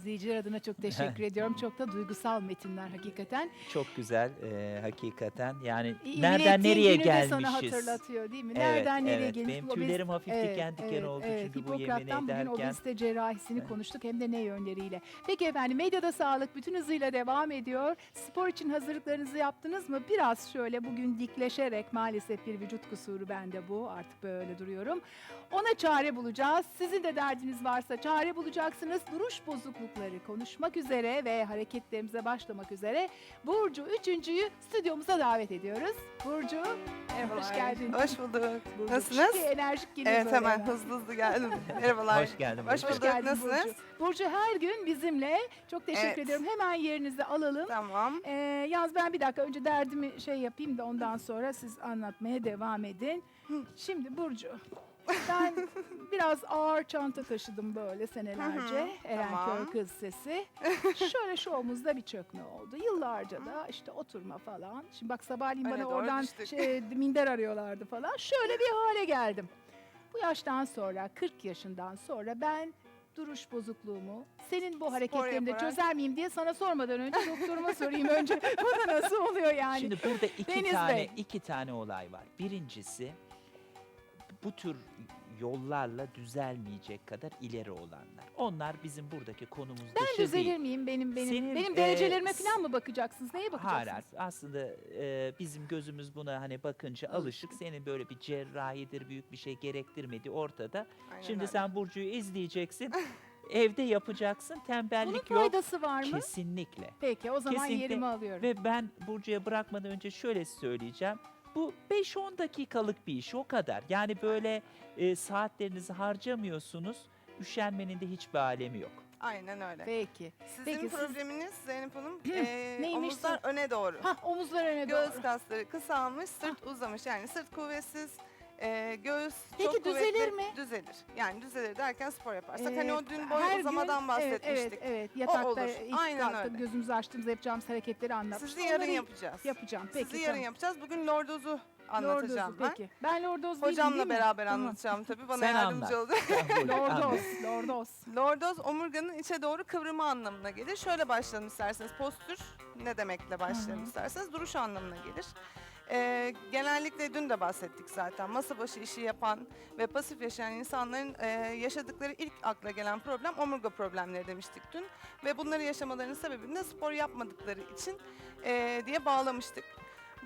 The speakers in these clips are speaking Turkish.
İzleyiciler adına çok teşekkür ediyorum. Çok da duygusal metinler hakikaten. Çok güzel e, hakikaten. Yani İyi nereden nereye günü de gelmişiz? sana hatırlatıyor değil mi? Evet, Nereden nereye evet. gelmiş? Benim tüylerim hafif diken diken oldu çünkü bu yemin Hipokrat'tan bugün ederken. obezite cerrahisini konuştuk hem de ne yönleriyle. Peki efendim medyada sağlık bütün hızıyla devam ediyor. Spor için hazırlıklarınızı yaptınız mı? Biraz şöyle bugün dikleşerek maalesef bir vücut kusuru bende bu artık böyle duruyorum. Ona çare bulacağız. Sizin de derdiniz varsa çare bulacaksınız. Duruş bozuklukları konuşmak üzere ve hareketlerimize başlamak üzere Burcu üçüncüyü stüdyomuza davet ediyoruz. Burcu Merhabalar. hoş geldin. Hoş bulduk. Burcu. Nasılsınız? Çünkü enerjik geliyor Evet böyle hemen hızlı hızlı geldim. Merhabalar. Hoş geldin. Hoş bulduk. geldin Nasılsınız? Burcu. Burcu her gün bizimle. Çok teşekkür Evet. ediyorum. Hemen yerinizi alalım. Tamam. Ee, yalnız ben bir dakika önce derdimi şey yapayım da ondan sonra siz anlatmaya devam edin. Şimdi Burcu, ben biraz ağır çanta taşıdım böyle senelerce. Erenköy tamam. kız sesi. Şöyle şu omuzda bir çökme oldu. Yıllarca da işte oturma falan. Şimdi bak sabahleyin bana doğru oradan düştük. şey, minder arıyorlardı falan. Şöyle bir hale geldim. Bu yaştan sonra, 40 yaşından sonra ben duruş bozukluğumu senin bu hareketlerinde yaparak. çözer miyim diye sana sormadan önce doktoruma sorayım önce. Bu da nasıl oluyor yani? Şimdi burada iki Deniz tane Bey. iki tane olay var. Birincisi bu tür yollarla düzelmeyecek kadar ileri olanlar. Onlar bizim buradaki konumuz ben dışı düzelir değil. miyim benim benim Senin, benim e, derecelerime s- falan mı bakacaksınız? Neye bakacaksınız? Hayır, aslında e, bizim gözümüz buna hani bakınca alışık. Senin böyle bir cerrahidir, büyük bir şey gerektirmediği ortada. Aynen Şimdi öyle. sen Burcu'yu izleyeceksin. evde yapacaksın. Bunun Tembellik yok. faydası var mı? Kesinlikle. Peki o zaman Kesinlikle. yerimi alıyorum. Ve ben Burcu'ya bırakmadan önce şöyle söyleyeceğim. Bu 5-10 dakikalık bir iş o kadar. Yani böyle e, saatlerinizi harcamıyorsunuz. Üşenmenin de hiçbir alemi yok. Aynen öyle. Peki. Sizin Peki, siz- probleminiz Zeynep Hanım e, Neymiş omuzlar öne doğru. Ha omuzlar öne Göğüs doğru. kasları kısalmış, sırt uzamış. Yani sırt kuvvetsiz, e, göğüs Peki çok kuvvetli. düzelir mi? Düzelir. Yani düzelir derken spor yaparsak. Ee, hani o dün her boy gün- uzamadan bahsetmiştik. Evet, evet. Yatakta olur. ilk Aynen kalkıp öyle. gözümüzü açtığımızda yapacağımız hareketleri anlatmıştım. Sizi yarın Onları yapacağız. Yapacağım. Peki. Sizi yarın tamam. yapacağız. Bugün lordozu anlatacağım Lordozu, ben. Peki. Ben lordoz değilim Hocamla değil mi? beraber Tamam. anlatacağım tabii. Bana Sen yardımcı anlat. olacak. Lordoz, lordoz. Lordoz omurganın içe doğru kıvrımı anlamına gelir. Şöyle başlayalım isterseniz. Postür ne demekle başlayalım isterseniz. Duruş anlamına gelir. Ee, genellikle dün de bahsettik zaten. Masa başı işi yapan ve pasif yaşayan insanların e, yaşadıkları ilk akla gelen problem omurga problemleri demiştik dün. Ve bunları yaşamalarının sebebini de spor yapmadıkları için e, diye bağlamıştık.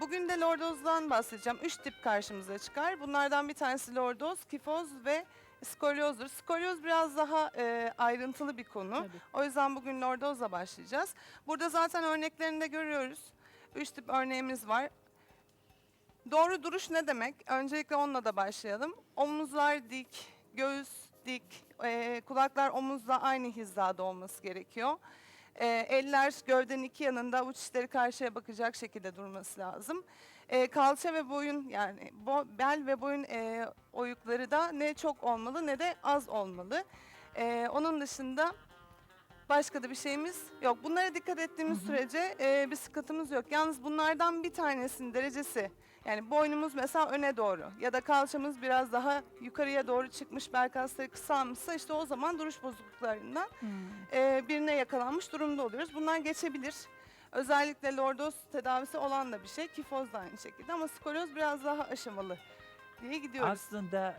Bugün de lordozdan bahsedeceğim. Üç tip karşımıza çıkar. Bunlardan bir tanesi lordoz, kifoz ve skolyozdur. Skolyoz biraz daha e, ayrıntılı bir konu. Tabii. O yüzden bugün lordozla başlayacağız. Burada zaten örneklerini de görüyoruz. Üç tip örneğimiz var. Doğru duruş ne demek? Öncelikle onunla da başlayalım. Omuzlar dik, göğüs dik, e, kulaklar omuzla aynı hizada olması gerekiyor. E, eller gövdenin iki yanında avuç içleri karşıya bakacak şekilde durması lazım. E, kalça ve boyun yani bo- bel ve boyun e, oyukları da ne çok olmalı ne de az olmalı. E, onun dışında başka da bir şeyimiz yok. Bunlara dikkat ettiğimiz sürece e, bir sıkıntımız yok. Yalnız bunlardan bir tanesinin derecesi yani boynumuz mesela öne doğru ya da kalçamız biraz daha yukarıya doğru çıkmış bel kasları kısalmışsa işte o zaman duruş bozukluklarından e, birine yakalanmış durumda oluyoruz. Bunlar geçebilir. Özellikle lordoz tedavisi olan da bir şey. Kifoz da aynı şekilde ama skolyoz biraz daha aşamalı diye gidiyoruz. Aslında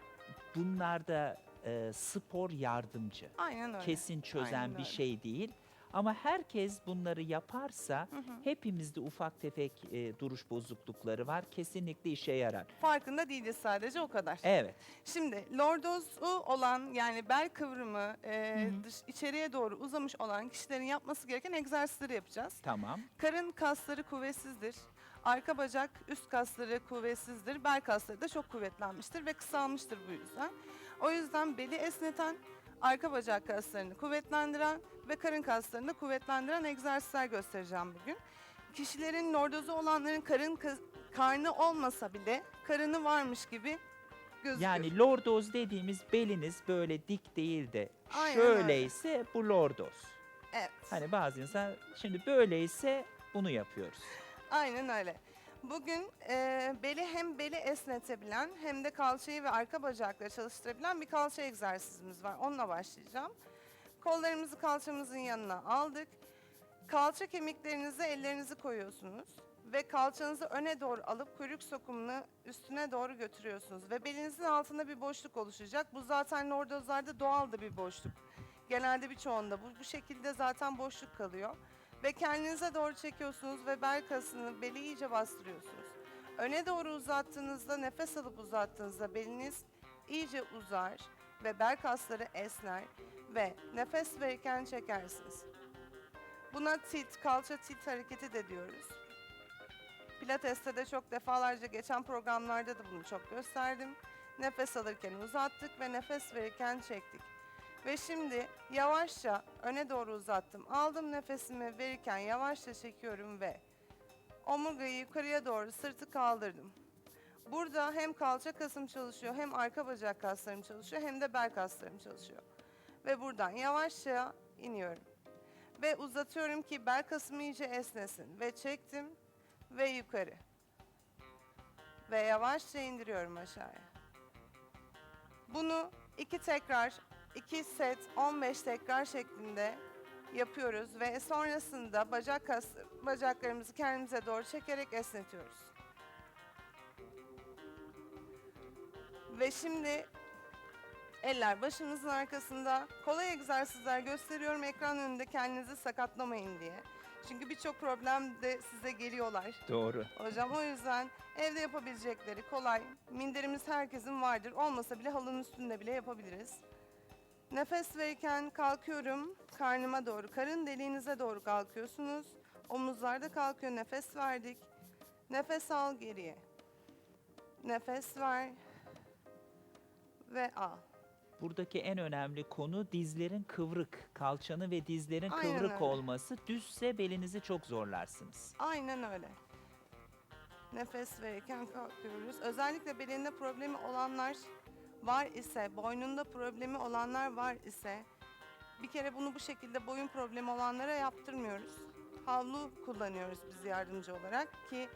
bunlar da e, spor yardımcı. Aynen öyle. Kesin çözen Aynen bir öyle. şey değil. Ama herkes bunları yaparsa Hı hı. hepimizde ufak tefek e, duruş bozuklukları var. Kesinlikle işe yarar. Farkında değiliz sadece o kadar. Evet. Şimdi lordozu olan yani bel kıvrımı e, Hı hı. dış, içeriye doğru uzamış olan kişilerin yapması gereken egzersizleri yapacağız. Tamam. Karın kasları kuvvetsizdir. Arka bacak üst kasları kuvvetsizdir. Bel kasları da çok kuvvetlenmiştir ve kısalmıştır bu yüzden. O yüzden beli esneten, arka bacak kaslarını kuvvetlendiren ve karın kaslarını kuvvetlendiren egzersizler göstereceğim bugün. Kişilerin lordozu olanların karın karnı olmasa bile karını varmış gibi gözükür. Yani lordoz dediğimiz beliniz böyle dik değil de Aynen öyle. şöyleyse bu lordoz. evet. Hani bazı insan şimdi böyleyse bunu yapıyoruz. Aynen öyle. Bugün e, beli hem beli esnetebilen hem de kalçayı ve arka bacakları çalıştırabilen bir kalça egzersizimiz var. Onunla başlayacağım. Kollarımızı kalçamızın yanına aldık. Kalça kemiklerinize ellerinizi koyuyorsunuz ve kalçanızı öne doğru alıp kuyruk sokumunu üstüne doğru götürüyorsunuz ve belinizin altında bir boşluk oluşacak. Bu zaten lordozlarda doğal da bir boşluk. Genelde birçoğunda bu, bu şekilde zaten boşluk kalıyor. Ve kendinize doğru çekiyorsunuz ve bel kasını, beli iyice bastırıyorsunuz. Öne doğru uzattığınızda, nefes alıp uzattığınızda beliniz iyice uzar ve bel kasları esner ve nefes verirken çekersiniz. Buna tilt, kalça tilt hareketi de diyoruz. Pilates'te de çok defalarca geçen programlarda da bunu çok gösterdim. Nefes alırken uzattık ve nefes verirken çektik. Ve şimdi yavaşça öne doğru uzattım. Aldım nefesimi verirken yavaşça çekiyorum ve omurgayı yukarıya doğru sırtı kaldırdım. Burada hem kalça kasım çalışıyor, hem arka bacak kaslarım çalışıyor, hem de bel kaslarım çalışıyor. Ve buradan yavaşça iniyorum. Ve uzatıyorum ki bel kasım iyice esnesin. Ve çektim ve yukarı. Ve yavaşça indiriyorum aşağıya. Bunu iki tekrar, iki set, 15 tekrar şeklinde yapıyoruz ve sonrasında bacak kas, bacaklarımızı kendimize doğru çekerek esnetiyoruz. Ve şimdi eller başımızın arkasında kolay egzersizler gösteriyorum ekran önünde kendinizi sakatlamayın diye. Çünkü birçok problem de size geliyorlar. Doğru. Hocam o yüzden evde yapabilecekleri kolay. Minderimiz herkesin vardır. Olmasa bile halının üstünde bile yapabiliriz. Nefes verirken kalkıyorum karnıma doğru. Karın deliğinize doğru kalkıyorsunuz. Omuzlarda kalkıyor. Nefes verdik. Nefes al geriye. Nefes ver. Ve al. Buradaki en önemli konu dizlerin kıvrık, kalçanın ve dizlerin Aynen kıvrık öyle. olması. Düzse belinizi çok zorlarsınız. Aynen öyle. Nefes verirken kalkıyoruz. Özellikle belinde problemi olanlar var ise, boynunda problemi olanlar var ise bir kere bunu bu şekilde boyun problemi olanlara yaptırmıyoruz. Havlu kullanıyoruz biz yardımcı olarak ki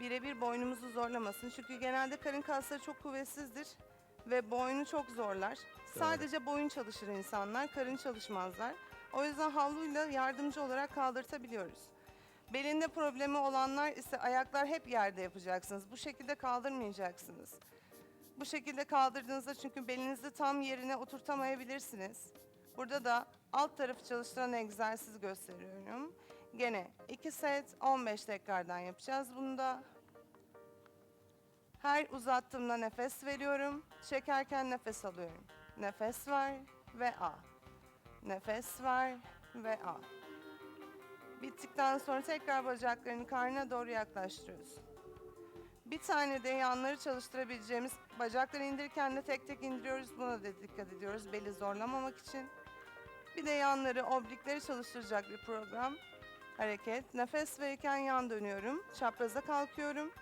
birebir boynumuzu zorlamasın. Çünkü genelde karın kasları çok kuvvetsizdir ve boynu çok zorlar. Sadece boyun çalışır insanlar, karın çalışmazlar. O yüzden havluyla yardımcı olarak kaldırtabiliyoruz. Belinde problemi olanlar ise ayaklar hep yerde yapacaksınız. Bu şekilde kaldırmayacaksınız. Bu şekilde kaldırdığınızda çünkü belinizi tam yerine oturtamayabilirsiniz. Burada da alt tarafı çalıştıran egzersiz gösteriyorum. Gene 2 set 15 tekrardan yapacağız bunu da. Her uzattığımda nefes veriyorum. Çekerken nefes alıyorum. Nefes ver ve al. Nefes ver ve al. Bittikten sonra tekrar bacaklarını karnına doğru yaklaştırıyoruz. Bir tane de yanları çalıştırabileceğimiz bacakları indirirken de tek tek indiriyoruz. Buna da dikkat ediyoruz beli zorlamamak için. Bir de yanları, oblikleri çalıştıracak bir program. Hareket. Nefes verirken yan dönüyorum. Çapraza kalkıyorum.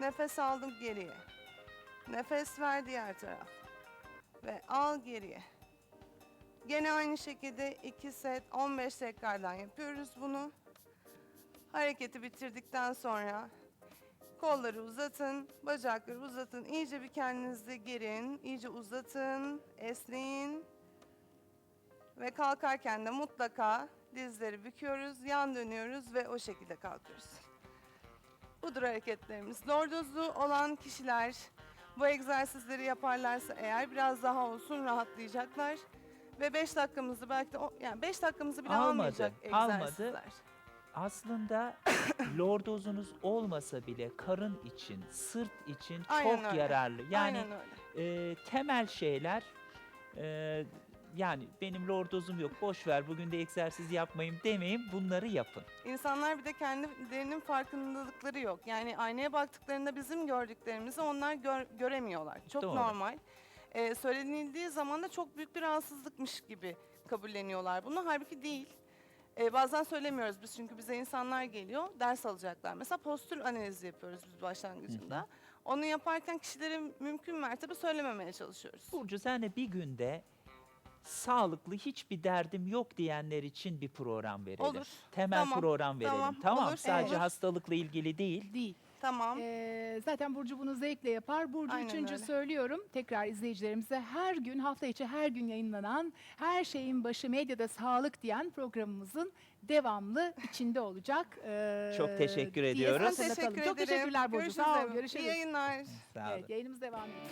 Nefes aldım geriye. Nefes ver diğer taraf. Ve al geriye. Gene aynı şekilde 2 set 15 tekrardan yapıyoruz bunu. Hareketi bitirdikten sonra kolları uzatın, bacakları uzatın. İyice bir kendinizi gerin, iyice uzatın, esneyin. Ve kalkarken de mutlaka dizleri büküyoruz, yan dönüyoruz ve o şekilde kalkıyoruz. Budur hareketlerimiz. Lordozlu olan kişiler bu egzersizleri yaparlarsa eğer biraz daha olsun rahatlayacaklar. Ve 5 dakikamızı belki de o- yani 5 dakikamızı bile Almadı, almayacak almadı. egzersizler. Aslında lordozunuz olmasa bile karın için, sırt için Aynen çok öyle. yararlı. Yani Aynen öyle. e, temel şeyler e, yani benim lordozum yok boş ver bugün de egzersiz yapmayayım demeyin bunları yapın. İnsanlar bir de kendilerinin farkındalıkları yok. Yani aynaya baktıklarında bizim gördüklerimizi onlar gör- göremiyorlar. Çok Doğru. normal. Ee, söylenildiği zaman da çok büyük bir rahatsızlıkmış gibi kabulleniyorlar bunu. Halbuki değil. Ee, bazen söylemiyoruz biz çünkü bize insanlar geliyor, ders alacaklar. Mesela postür analizi yapıyoruz biz başlangıcında. Onu yaparken kişilere mümkün mertebe söylememeye çalışıyoruz. Burcu sen de bir günde sağlıklı hiçbir derdim yok diyenler için bir program verelim. Olur. Temel Tamam, program verelim. tamam, Tamam, olur, sadece olur. hastalıkla ilgili değil. Değil. Tamam. Ee, zaten Burcu bunu zevkle yapar. Burcu Aynen üçüncü öyle. söylüyorum. Tekrar izleyicilerimize her gün hafta içi her gün yayınlanan her şeyin başı medyada sağlık diyen programımızın devamlı içinde olacak. Ee, Çok teşekkür diye ediyoruz. Ben hatırlatalım. teşekkür Çok ederim. teşekkürler Burcu. Görüşürüz Sağ ol. efendim. Görüşürüz. İyi yayınlar. Sağ olun. Evet, yayınımız devam ediyor.